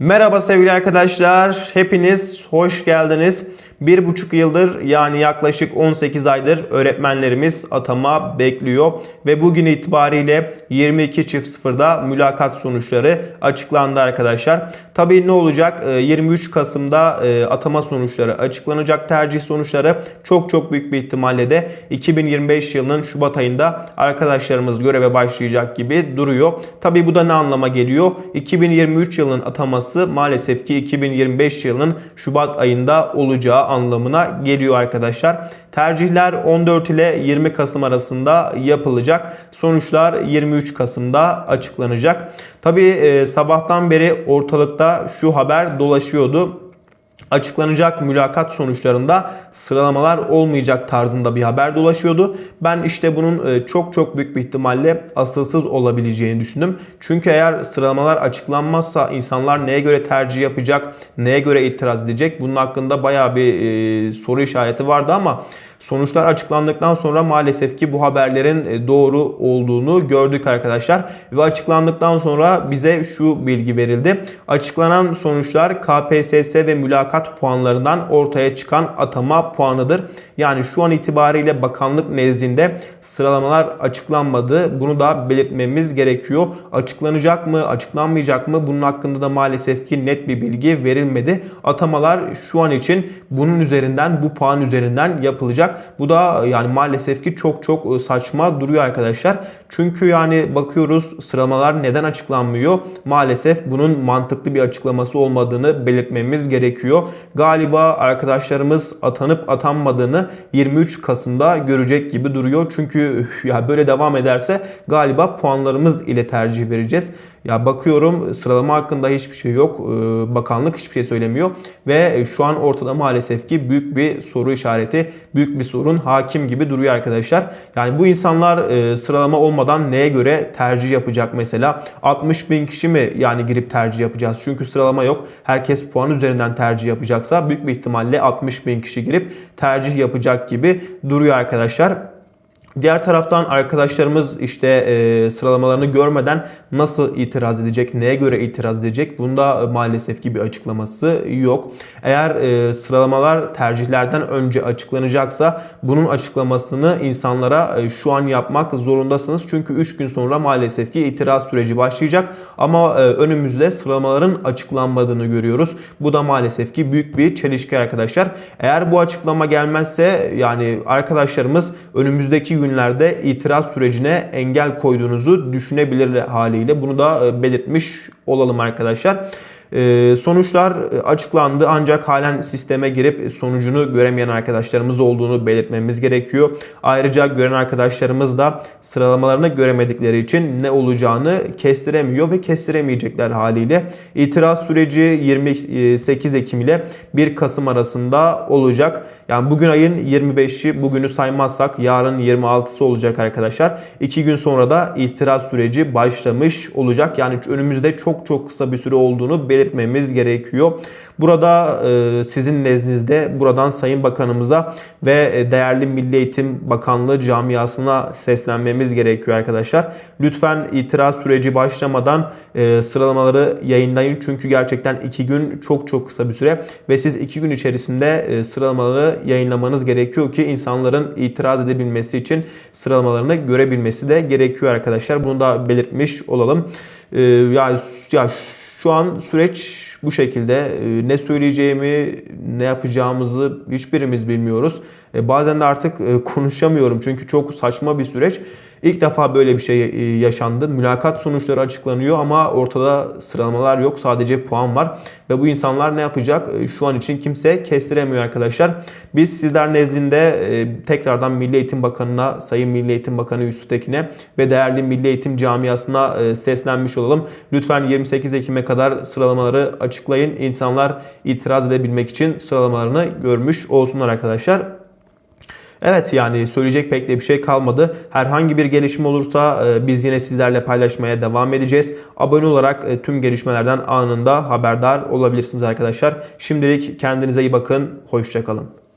Merhaba sevgili arkadaşlar. Hepiniz hoş geldiniz. Bir buçuk yıldır yani yaklaşık 18 aydır öğretmenlerimiz atama bekliyor. Ve bugün itibariyle 22.00'da mülakat sonuçları açıklandı arkadaşlar. Tabii ne olacak? Ee, 23 Kasım'da e, atama sonuçları açıklanacak. Tercih sonuçları çok çok büyük bir ihtimalle de 2025 yılının Şubat ayında arkadaşlarımız göreve başlayacak gibi duruyor. Tabii bu da ne anlama geliyor? 2023 yılının ataması maalesef ki 2025 yılının Şubat ayında olacağı anlamına geliyor arkadaşlar. Tercihler 14 ile 20 Kasım arasında yapılacak. Sonuçlar 23 Kasım'da açıklanacak. Tabi sabahtan beri ortalıkta şu haber dolaşıyordu açıklanacak mülakat sonuçlarında sıralamalar olmayacak tarzında bir haber dolaşıyordu. Ben işte bunun e, çok çok büyük bir ihtimalle asılsız olabileceğini düşündüm. Çünkü eğer sıralamalar açıklanmazsa insanlar neye göre tercih yapacak, neye göre itiraz edecek bunun hakkında bayağı bir e, soru işareti vardı ama Sonuçlar açıklandıktan sonra maalesef ki bu haberlerin e, doğru olduğunu gördük arkadaşlar. Ve açıklandıktan sonra bize şu bilgi verildi. Açıklanan sonuçlar KPSS ve mülakat puanlarından ortaya çıkan atama puanıdır. Yani şu an itibariyle bakanlık nezdinde sıralamalar açıklanmadı. Bunu da belirtmemiz gerekiyor. Açıklanacak mı, açıklanmayacak mı? Bunun hakkında da maalesef ki net bir bilgi verilmedi. Atamalar şu an için bunun üzerinden, bu puan üzerinden yapılacak. Bu da yani maalesef ki çok çok saçma duruyor arkadaşlar. Çünkü yani bakıyoruz sıralamalar neden açıklanmıyor? Maalesef bunun mantıklı bir açıklaması olmadığını belirtmemiz gerekiyor. Galiba arkadaşlarımız atanıp atanmadığını 23 Kasım'da görecek gibi duruyor. Çünkü ya böyle devam ederse galiba puanlarımız ile tercih vereceğiz. Ya bakıyorum sıralama hakkında hiçbir şey yok. Ee, bakanlık hiçbir şey söylemiyor. Ve şu an ortada maalesef ki büyük bir soru işareti, büyük bir sorun hakim gibi duruyor arkadaşlar. Yani bu insanlar e, sıralama olmadan neye göre tercih yapacak mesela? 60 bin kişi mi yani girip tercih yapacağız? Çünkü sıralama yok. Herkes puan üzerinden tercih yapacaksa büyük bir ihtimalle 60 bin kişi girip tercih yapacak gibi duruyor arkadaşlar. Diğer taraftan arkadaşlarımız işte e, sıralamalarını görmeden nasıl itiraz edecek, neye göre itiraz edecek bunda maalesef ki bir açıklaması yok. Eğer e, sıralamalar tercihlerden önce açıklanacaksa bunun açıklamasını insanlara e, şu an yapmak zorundasınız. Çünkü 3 gün sonra maalesef ki itiraz süreci başlayacak ama e, önümüzde sıralamaların açıklanmadığını görüyoruz. Bu da maalesef ki büyük bir çelişki arkadaşlar. Eğer bu açıklama gelmezse yani arkadaşlarımız önümüzdeki gün günlerde itiraz sürecine engel koyduğunuzu düşünebilir haliyle. Bunu da e, belirtmiş olalım arkadaşlar. Ee, sonuçlar e, açıklandı ancak halen sisteme girip sonucunu göremeyen arkadaşlarımız olduğunu belirtmemiz gerekiyor. Ayrıca gören arkadaşlarımız da sıralamalarını göremedikleri için ne olacağını kestiremiyor ve kestiremeyecekler haliyle. İtiraz süreci 28 Ekim ile 1 Kasım arasında olacak. Yani bugün ayın 25'i bugünü saymazsak yarın 26'sı olacak arkadaşlar. 2 gün sonra da itiraz süreci başlamış olacak. Yani önümüzde çok çok kısa bir süre olduğunu belirtmemiz belirtmemiz gerekiyor. Burada e, sizin nezdinizde buradan Sayın Bakanımıza ve e, değerli Milli Eğitim Bakanlığı camiasına seslenmemiz gerekiyor arkadaşlar. Lütfen itiraz süreci başlamadan e, sıralamaları yayınlayın. Çünkü gerçekten 2 gün çok çok kısa bir süre ve siz 2 gün içerisinde sıralamaları yayınlamanız gerekiyor ki insanların itiraz edebilmesi için sıralamalarını görebilmesi de gerekiyor arkadaşlar. Bunu da belirtmiş olalım. Ya, ya şu an süreç bu şekilde. Ee, ne söyleyeceğimi, ne yapacağımızı hiçbirimiz bilmiyoruz. E, bazen de artık e, konuşamıyorum çünkü çok saçma bir süreç. İlk defa böyle bir şey e, yaşandı. Mülakat sonuçları açıklanıyor ama ortada sıralamalar yok. Sadece puan var. Ve bu insanlar ne yapacak? Şu an için kimse kestiremiyor arkadaşlar. Biz sizler nezdinde tekrardan Milli Eğitim Bakanı'na, Sayın Milli Eğitim Bakanı Yusuf Tekin'e ve değerli Milli Eğitim camiasına seslenmiş olalım. Lütfen 28 Ekim'e kadar sıralamaları açıklayın. İnsanlar itiraz edebilmek için sıralamalarını görmüş olsunlar arkadaşlar. Evet yani söyleyecek pek de bir şey kalmadı. Herhangi bir gelişme olursa e, biz yine sizlerle paylaşmaya devam edeceğiz. Abone olarak e, tüm gelişmelerden anında haberdar olabilirsiniz arkadaşlar. Şimdilik kendinize iyi bakın. Hoşçakalın.